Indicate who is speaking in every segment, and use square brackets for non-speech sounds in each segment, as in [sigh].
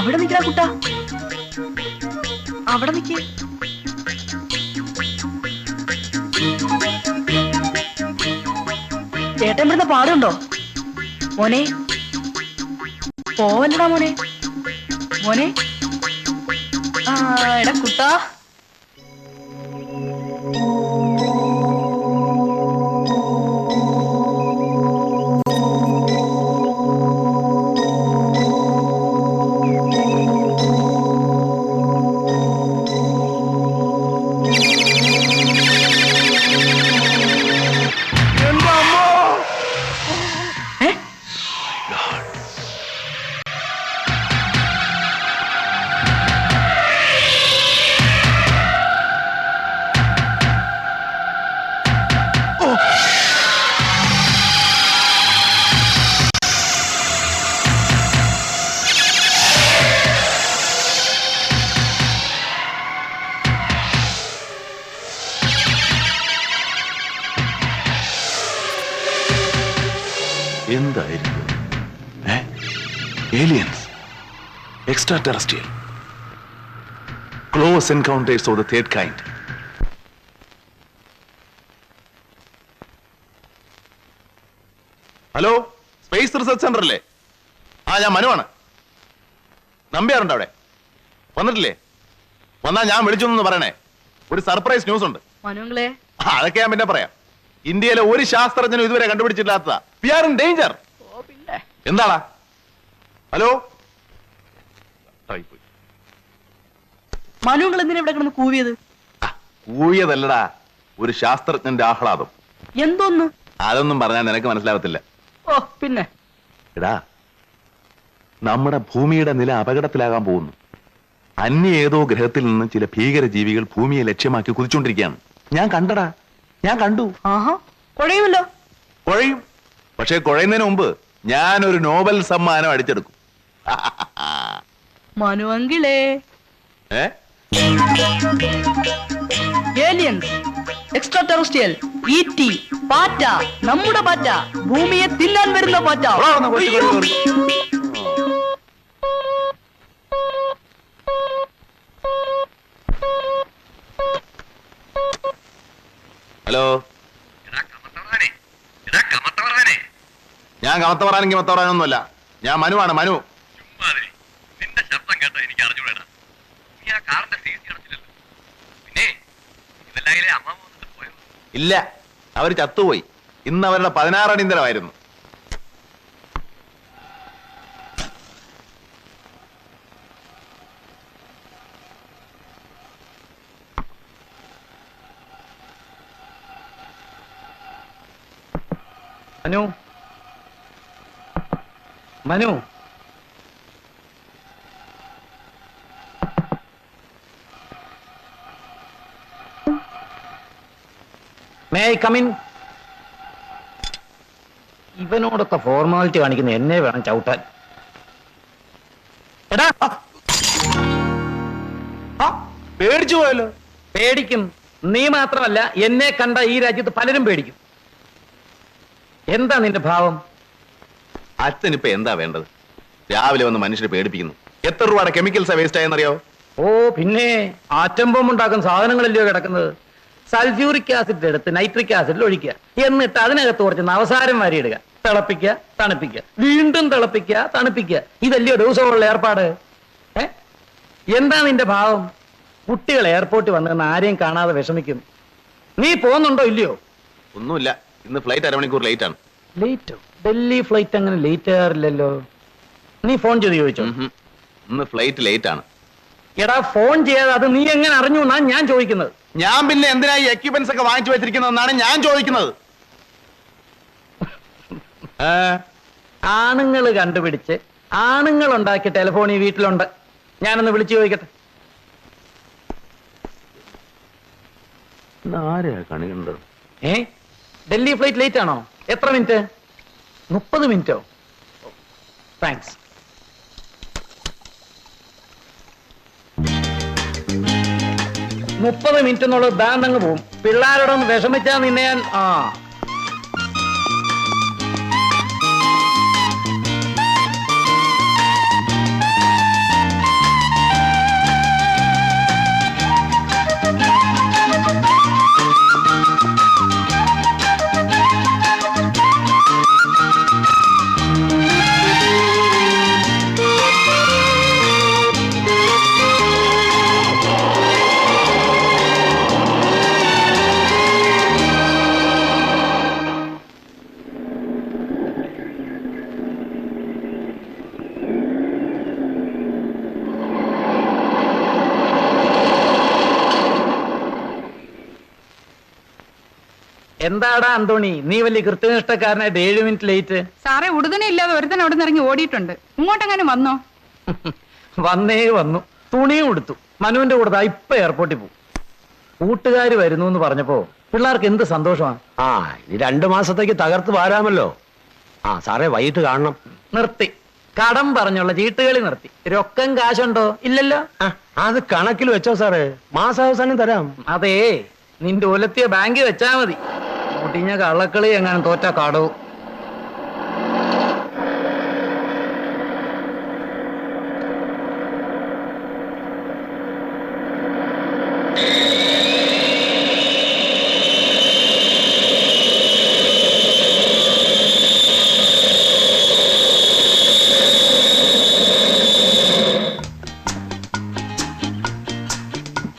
Speaker 1: അവിടെ നിൽക്കണ കുട്ട. അവിടെ നിൽക്ക് ചേട്ടൻ ഇവിടുന്ന് പാടുണ്ടോ? മോനെ. പോവല്ലടാ മോനെ. മോനെ. ആ എടാ കുട്ടാ.
Speaker 2: Aliens extra terrestrial close encounters of the third kind hello space research centre അല്ലേ? ആ ഞാൻ മനുവാണ്. നമ്പ്യാറുണ്ട് അവിടെ? വന്നിട്ടില്ലേ? വന്നാ ഞാൻ വിളിച്ചു പറയണേ. ഒരു സർപ്രൈസ് ന്യൂസ് ഉണ്ട് അതൊക്കെ ഞാൻ പിന്നെ പറയാം. ഇന്ത്യയിലെ ഒരു ശാസ്ത്രജ്ഞനും ഇതുവരെ കണ്ടുപിടിച്ചിട്ടില്ലാത്തതാ. വി ആർ ഇൻ ഡേഞ്ചർ എന്താടാ? ഹലോ? ആയിപ്പോയി.
Speaker 1: മനുങ്ങൾ എന്തിനാ ഇവിടെ കിടന്ന് കൂവിയത്?
Speaker 2: ആ, ഊഴിയതല്ലടാ ഒരു ശാസ്ത്രജ്ഞന്റെ ആഹ്ലാദം.
Speaker 1: എന്തോന്ന്?
Speaker 2: അതൊന്നും പറഞ്ഞാൽ നിനക്ക് മനസ്സിലാവത്തില്ല.
Speaker 1: ഓ പിന്നെ?
Speaker 2: എടാ നമ്മുടെ ഭൂമിയുടെ നില അപകടത്തിലാകാൻ പോകുന്നു. അന്യ ഏതോ ഗ്രഹത്തിൽ നിന്ന് ചില ഭീകര ജീവികൾ ഭൂമിയെ ലക്ഷ്യമാക്കി കുതിച്ചുകൊണ്ടിരിക്കുകയാണ്. ഞാൻ കണ്ടടാ ഞാൻ കണ്ടു.
Speaker 1: ആഹാ കുഴയുമല്ലോ.
Speaker 2: കുഴയും. പക്ഷേ കുഴയുന്നതിന് മുമ്പ് ഞാൻ ഒരു നോബൽ സമ്മാനം അടിച്ചെടുക്കും.
Speaker 1: മനുവങ്കിളേ ഏലിയൻസ് എക്സ്ട്രാ ടെറസ്ട്രിയൽ ഈറ്റി പാറ്റ നമ്മുടെ പാറ്റ ഭൂമിയെ തിന്നാൻ വരുന്ന പാറ്റ.
Speaker 2: ഹലോ? ഞാൻ കമത്ത പറയാനെങ്കിൽ മത്ത പറയാനൊന്നുമല്ല ഞാൻ മനുവാണ് മനു
Speaker 3: ചുമ്മാതിരി. നിന്റെ ശബ്ദം കേട്ടാ എനിക്ക് അറിഞ്ഞൂടാ നീ ആ കാറിന്റെ സീറ്റ് അടച്ചില്ലല്ലോ പിന്നെ ഇതെല്ലായിലെ അമ്മ വന്നിട്ട് പോയോ
Speaker 2: ഇല്ല. അവർ ചത്തുപോയി. ഇന്ന് അവരുടെ പതിനാറടിന്തരമായിരുന്നു
Speaker 4: Manu? Manu? May I come in ഇവനോടൊക്കെ formality കാണിക്കുന്ന എന്നെ വേണം ചവിട്ടാൻ. എടാ
Speaker 2: പേടിച്ചു പോയല്ലോ.
Speaker 4: പേടിക്കും. നീ മാത്രമല്ല എന്നെ കണ്ട ഈ രാജ്യത്ത് പലരും പേടിക്കും. എന്താ നിന്റെ ഭാവം?
Speaker 2: അച്ഛൻ ഇപ്പൊ എന്താ വേണ്ടത്? രാവിലെ വന്ന് മനുഷ്യരെ പേടിപ്പിക്കുന്നു. എത്ര രൂപയുടെ കെമിക്കൽസാ വേസ്റ്റ് ആയെന്നറിയോ?
Speaker 4: ഓ പിന്നെ ആറ്റം ബോംബ് ഉണ്ടാക്കുന്ന സാധനങ്ങളല്ലയോ കിടക്കുന്നത്? സൾഫ്യൂറിക് ആസിഡ് എടുത്ത് നൈട്രിക് ആസിഡിൽ ഒഴിക്കുക. എന്നിട്ട് അതിനകത്ത് കുറച്ച് നവസാരം വാരിയിടുക. തിളപ്പിക്കുക തണുപ്പിക്കുക. വീണ്ടും തിളപ്പിക്കുക തണുപ്പിക്കുക. ഇതല്ലയോ ദിവസമുള്ള ഏർപ്പാട്? ഏ? എന്താ നിന്റെ ഭാവം? കുട്ടികൾ എയർപോർട്ടിൽ വന്നിരുന്ന ആരെയും കാണാതെ വിഷമിക്കുന്നു നീ പോകുന്നുണ്ടോ ഇല്ലയോ?
Speaker 2: ഒന്നുമില്ല. ഇന്ന് ഫ്ലൈറ്റ് അരമണിക്കൂർ ലേറ്റ് ആണ്
Speaker 4: ലേറ്റോ? ഡൽഹി ഫ്ലൈറ്റ് അങ്ങനെ ലേറ്റ് ആകാറില്ലല്ലോ. നീ ഫോൺ ചെയ്ത് ചോദിച്ചോ?
Speaker 2: ഇന്ന് ഫ്ലൈറ്റ് ലേറ്റ് ആണ്
Speaker 4: എടാ ഫോൺ ചെയ്യാതെ അത് നീ എങ്ങനെ അറിഞ്ഞു എന്നാ ഞാൻ ചോദിക്കുന്നത്.
Speaker 2: ഞാൻ പിന്നെ എന്തിനാ ഈ എക്യുപ്മെന്റ്സ് ഒക്കെ വാങ്ങിച്ചു വെച്ചിരിക്കുന്നതെന്നാണ് ഞാൻ ചോദിക്കുന്നത്? [laughs]
Speaker 4: ആണുങ്ങൾ കണ്ടുപിടിച്ച് ആണുങ്ങൾ ഉണ്ടാക്കി ടെലിഫോൺ ഈ വീട്ടിലുണ്ട്. ഞാനൊന്ന് വിളിച്ചു ചോദിക്കട്ടെ. ഏ ഡൽഹി ഫ്ലൈറ്റ് ലേറ്റ് ആണോ? എത്ര മിനിറ്റ് മുപ്പത് മിനിറ്റോ താങ്ക്സ് മുപ്പത് മിനിറ്റ് എന്നുള്ളത് ബാന്തങ്ങ് പോവും. പിള്ളേരോടൊന്ന് വിഷമിച്ചാൽ നിന്നെ ഞാൻ ആ. എന്താടാ അന്തോണി? നീ വലിയ കൃത്യനിഷ്ഠക്കാരനായിട്ട് ഏഴ് മിനിറ്റ് ലേറ്റ്
Speaker 5: സാറേ ഉടുതനെ ഇല്ലാതെ ഒരുത്തൻ അവിടെ നിന്ന് ഇറങ്ങി ഓടിയിട്ടുണ്ട്. ഇങ്ങോട്ടെങ്ങാനും വന്നോ? [laughs]
Speaker 4: വന്നേ വന്നു. തുണിയും കൊടുത്തു മനുവിന്റെ കൂടെ ഇപ്പൊ എയർപോർട്ടിൽ പോകും കൂട്ടുകാർ വരുന്നു എന്ന് പറഞ്ഞപ്പോ പിള്ളേർക്ക് എന്ത് സന്തോഷമാണ്
Speaker 6: ആ ഇനി രണ്ടു മാസത്തേക്ക് തകർത്ത് വാരാമല്ലോ. ആ സാറേ വൈകിട്ട് കാണണം.
Speaker 4: നിർത്തി. കടം പറഞ്ഞുള്ള ചീട്ടുകളി നിർത്തി. രൊക്കം കാശുണ്ടോ? ഇല്ലല്ലോ.
Speaker 6: ആ, അത് കണക്കിൽ വെച്ചോ സാറേ. മാസാവസാനം തരാം.
Speaker 4: അതേ നിന്റെ ഒലത്തിയ ബാങ്കിൽ വെച്ചാ മതി. മുട്ടിഞ്ഞ കള്ളക്കളി എങ്ങനെ തോറ്റ കാടു.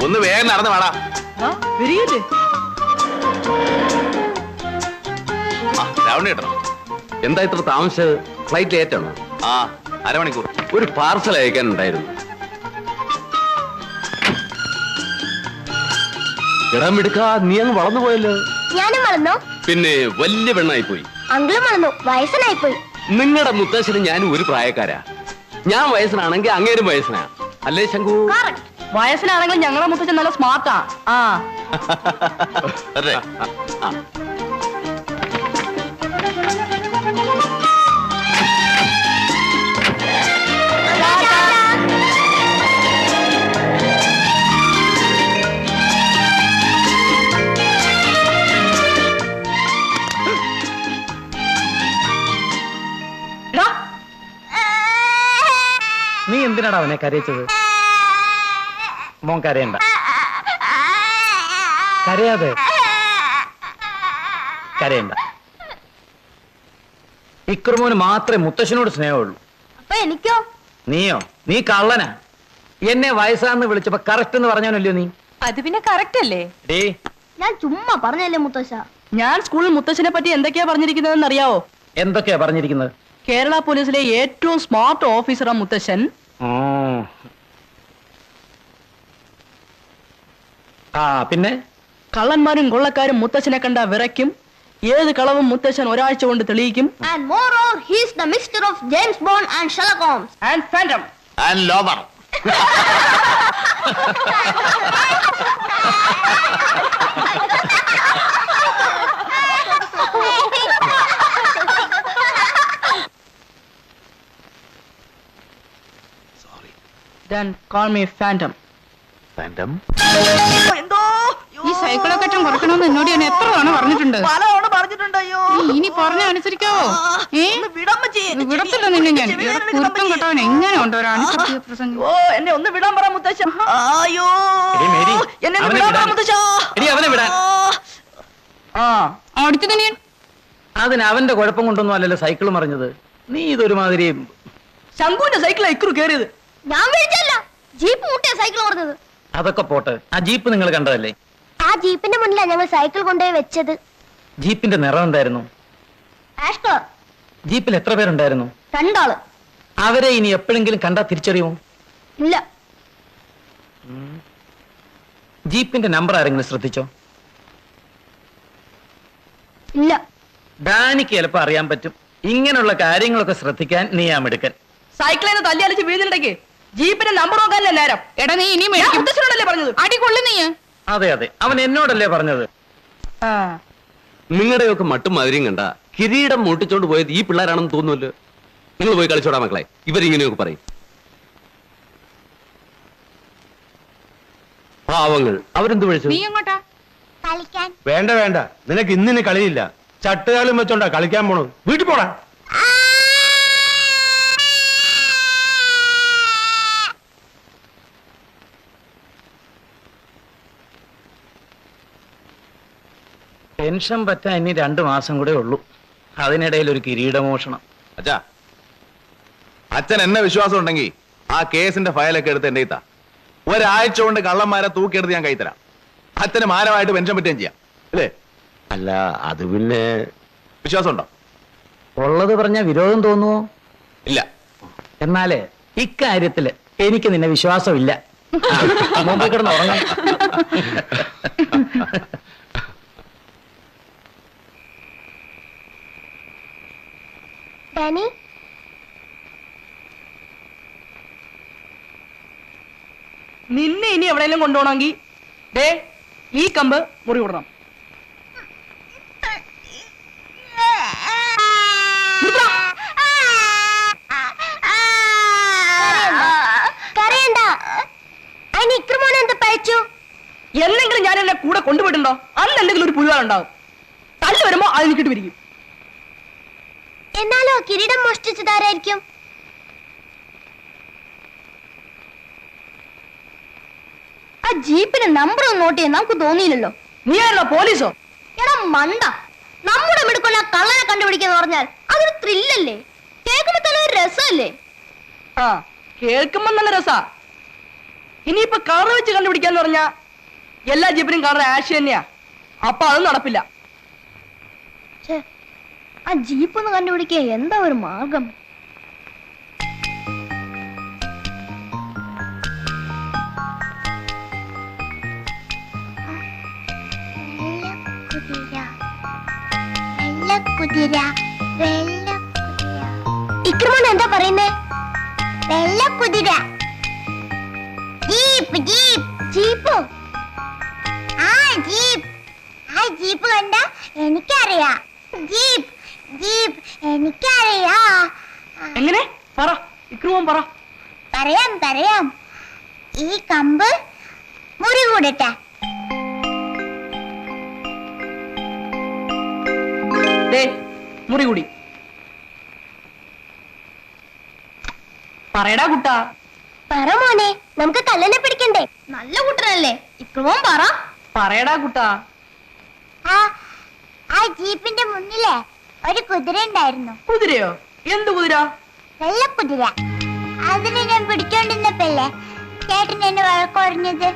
Speaker 2: ഒന്ന് വേഗം നടന്നു വേടാ.
Speaker 1: വരികയില്ലേ
Speaker 6: എന്താ ഇത്ര താമസിച്ചത്? ഫ്ലൈറ്റ് ലേറ്റ് ആണോ
Speaker 2: ആ അരമണിക്കൂർ.
Speaker 6: ഒരു പാർസൽ അയക്കാനുണ്ടായിരുന്നു. ഇടം എടുക്കാ നീ അങ്ങ് വളർന്നു പോയല്ലോ.
Speaker 7: ഞാനും വളർന്നു.
Speaker 6: പിന്നെ വലിയ പെണ്ണായി പോയി
Speaker 7: അങ്കിളും വളർന്നു. വയസ്സനായി പോയി
Speaker 6: നിങ്ങളുടെ മുത്തശ്ശനും ഞാനും ഒരു പ്രായക്കാരാ. ഞാൻ വയസ്സനാണെങ്കിൽ അങ്ങേരും വയസ്സനാ. അല്ലേ ശങ്കു
Speaker 1: വയസ്സിലാണെങ്കിലും ഞങ്ങളെ മുത്തച്ഛൻ നല്ല സ്മാർട്ടാ ആ.
Speaker 2: അതെ.
Speaker 4: നീ എന്തിനാടാ അവനെ കരയിച്ചത്? മോൻ കരയണ്ട. കരയാതെ. കരയണ്ട. ഇക്രമോന് മാത്രമേ മുത്തശ്ശനോട് സ്നേഹമുള്ളൂ.
Speaker 7: അപ്പൊ എനിക്കോ?
Speaker 4: നീയോ? നീ കള്ളനാ. എന്നെ വയസ്സാന്ന് വിളിച്ചപ്പോ കറക്റ്റ് എന്ന് പറഞ്ഞവനല്ലോ നീ?
Speaker 5: അത് പിന്നെ കറക്റ്റ് അല്ലേ?
Speaker 4: ഡേ.
Speaker 7: ഞാൻ ചുമ്മാ പറഞ്ഞല്ലേ മുത്തശ്ശ?
Speaker 1: ഞാൻ സ്കൂളിൽ മുത്തശ്ശനെ പറ്റി എന്തൊക്കെയാ പറഞ്ഞിരിക്കുന്നതെന്ന് അറിയാവോ
Speaker 4: എന്തൊക്കെയാ പറഞ്ഞിരിക്കുന്നത്?
Speaker 1: കേരള പോലീസിലെ ഏറ്റവും സ്മാർട്ട് ഓഫീസറാ മുത്തശ്ശൻ.
Speaker 4: ആ പിന്നെ?
Speaker 1: കള്ളന്മാരും കൊള്ളക്കാരും മുത്തശ്ശനെ കണ്ട വിറയ്ക്കും. ഏത് കളവും മുത്തച്ഛൻ ഒരാഴ്ച കൊണ്ട് തെളിയിക്കും.
Speaker 7: And more or he's the mister of James Bond and Sherlock Holmes
Speaker 1: and Phantom
Speaker 2: and lover
Speaker 1: then call me Phantom
Speaker 2: Phantom
Speaker 1: എന്തോ?
Speaker 5: ഈ സൈക്കിളൊക്കെ അറ്റം കുറക്കണമെന്ന് എന്നോട് ഞാൻ എത്ര തവണ പറഞ്ഞിട്ടുണ്ട്. ഇനി പറഞ്ഞ അനുസരിക്കാവോ? ഏ. വിടത്തില്ല നിന്നെ ഞാൻ. കുരുത്തം. കെട്ടവൻ എങ്ങനെ പ്രസംഗം?
Speaker 1: ഓ എന്നെ ഒന്ന് വിടാൻ പറ അയ്യോ. എന്നെ ഒന്ന് വിടാൻ പറ. ആ.
Speaker 4: അതിന് അവന്റെ കുഴപ്പം കൊണ്ടൊന്നും അല്ലല്ലോ സൈക്കിൾ മറിഞ്ഞത്. നീ ഇതൊരുമാതിരി
Speaker 1: ശംഖുവിന്റെ സൈക്കിളാ ഇക്കുറു കയറിയത്
Speaker 7: ഞാൻ വിളിച്ചല്ല ജീപ്പ് മുട്ടിയ സൈക്കിൾ മറിഞ്ഞത്
Speaker 4: അതൊക്കെ പോട്ടെ. ആ ജീപ്പ് നിങ്ങൾ കണ്ടതല്ലേ?
Speaker 7: ആ ജീപ്പിന്റെ മുന്നിലാണ് ഞങ്ങൾ സൈക്കിൾ കൊണ്ടുപോയി വെച്ചത്.
Speaker 4: ജീപ്പിന്റെ നിറം എന്തായിരുന്നു? ജീപ്പിൽ എത്ര പേരുണ്ടായിരുന്നു?
Speaker 7: രണ്ടാൾ.
Speaker 4: അവരെ ഇനി എപ്പോഴെങ്കിലും കണ്ടാ തിരിച്ചറിയുമോ?
Speaker 7: ഇല്ല.
Speaker 4: ജീപ്പിന്റെ നമ്പർ ആരെങ്കിലും ശ്രദ്ധിച്ചോ?
Speaker 7: ഇല്ല.
Speaker 4: ഡാനിക്ക് ചിലപ്പോ അറിയാൻ പറ്റും. ഇങ്ങനെയുള്ള കാര്യങ്ങളൊക്കെ ശ്രദ്ധിക്കാൻ നീ ആ മെടുക്കൻ.
Speaker 1: സൈക്കിളിൽ നിന്ന് തല്ലി അലച്ച് വീഴുന്നിടയ്ക്ക് ജീപ്പിന്റെ നമ്പർ നോക്കാനല്ലേ നേരം?
Speaker 5: എടാ നീ ഇനി
Speaker 1: പറഞ്ഞത്?
Speaker 5: അടി കൊള്ളു നീ.
Speaker 4: അതെ അതെ. അവൻ എന്നോടല്ലേ പറഞ്ഞത്?
Speaker 1: ആ.
Speaker 6: നിങ്ങളുടെയൊക്കെ മട്ടും മധുരം കണ്ട കിരീടം മൂട്ടിച്ചോണ്ട് പോയത് ഈ പിള്ളേരാണെന്ന് തോന്നുമല്ലോ നിങ്ങൾ പോയി കളിച്ചോടാ മക്കളെ. ഇവരിങ്ങനെയൊക്കെ പറയും. പാവങ്ങൾ. അവരെന്ത് വിളിച്ചു
Speaker 5: നീ എങ്ങോട്ടാ?
Speaker 7: കളിക്കാൻ.
Speaker 8: വേണ്ട വേണ്ട. നിനക്ക് ഇന്നിന് കളിയില്ല. ചട്ടുകാലും വെച്ചോണ്ടാ കളിക്കാൻ പോണത്. വീട്ടിൽ പോടാ.
Speaker 4: ടെൻഷൻ പറ്റാൻ ഇനി രണ്ടു മാസം കൂടെ ഉള്ളൂ. അതിനിടയിൽ ഒരു കിരീടമോഷണം.
Speaker 2: അച്ഛാ അച്ഛൻ എന്നെ വിശ്വാസം ഉണ്ടെങ്കിൽ ആ കേസിന്റെ ഫയലൊക്കെ എടുത്ത് എന്റെ ഇത്താ ഒരാഴ്ച കൊണ്ട് കള്ളന്മാരെ തൂക്കിയെടുത്ത് ഞാൻ കൈത്തരാം അച്ഛന് മാനമായിട്ട് പെൻഷൻ പറ്റുകയും ചെയ്യാം. അല്ലേ?
Speaker 6: അല്ല അത് പിന്നെ
Speaker 2: വിശ്വാസം ഉണ്ടോ
Speaker 4: ഉള്ളത് പറഞ്ഞ വിരോധം തോന്നുവോ?
Speaker 2: ഇല്ല.
Speaker 4: എന്നാലേ ഇക്കാര്യത്തിൽ എനിക്ക് നിന്നെ വിശ്വാസമില്ല. [laughs] മുമ്പ് കിടന്ന് ഉറങ്ങാം
Speaker 7: ഡാനി
Speaker 1: നിന്നെ ഇനി എവിടെയെങ്കിലും കൊണ്ടുപോകണമെങ്കിൽ ദേ ഈ കമ്പ് മുറി വിടണം എന്തെങ്കിലും ഞാൻ എന്നെ കൂടെ കൊണ്ടുപോയിട്ടുണ്ടോ? അന്ന് എന്തെങ്കിലും ഒരു പുഴുവാളുണ്ടാവും തള്ളി വരുമ്പോ അത് എനിക്കിട്ട് പിരിക്കും.
Speaker 7: എന്നാലോ കിരീടം മോഷ്ടിച്ചതാരായിരിക്കും? ആ ജീപ്പിന് നമ്പർ ഒന്ന് നോട്ട് ചെയ്യാൻ നമുക്ക് തോന്നിയില്ലല്ലോ.
Speaker 1: നീ ആണല്ലോ പോലീസോ?
Speaker 7: എടാ മണ്ട. നമ്മുടെ മിടുക്കുള്ള കള്ളനെ കണ്ടുപിടിക്കാന്ന് പറഞ്ഞാൽ അതൊരു ത്രില്ലല്ലേ കേൾക്കുമ്പോ തന്നെ ഒരു രസമല്ലേ?
Speaker 1: ആ കേൾക്കുമ്പോ നല്ല രസാ. ഇനിയിപ്പൊ കളർ വെച്ച് കണ്ടുപിടിക്കാന്ന് പറഞ്ഞാ എല്ലാ ജീപ്പിനും കളർ ആഷ് തന്നെയാ. അപ്പൊ അത് നടപ്പില്ല.
Speaker 7: ആ ജീപ്പ് ഒന്ന് കണ്ടുപിടിക്കുക എന്താ ഒരു മാർഗം? എന്താ പറയുന്നേ? വെള്ളക്കുതിര. Jeep jeep. ജീപ്പോ? ആ ജീപ്പ്. ആ ജീപ്പ് കണ്ട എനിക്കറിയാം. ജീപ്പ്. ജീപ്പ് എനിക്കറിയാ.
Speaker 1: എങ്ങനെ? പറ. ഇക്രുമോൻ പറ.
Speaker 7: പറയാം പറയാം. ഈ കമ്പ് മുറി കൂടട്ടെ.
Speaker 1: ദേ മുറി കൂടി. പറയടാ കുട്ടാ.
Speaker 7: പറ മോനെ നമുക്ക് കല്ലനെ പിടിക്കണ്ടേ? നല്ല കുട്ടനല്ലേ? ഇക്രമോൻ പറ.
Speaker 1: പറയടാ കുട്ടാ.
Speaker 7: ആ ആ ജീപ്പിന്റെ മുന്നിലെ. ഒരു കുതിര ഉണ്ടായിരുന്നു.
Speaker 1: കുതിരയോ? എന്ത് കുതിര?
Speaker 7: വെള്ളക്കുതിര അതിനെ ഞാൻ പിടിച്ചോണ്ടിരുന്നപ്പല്ലേ ചേട്ടൻ എന്നെ വഴക്കുറഞ്ഞത്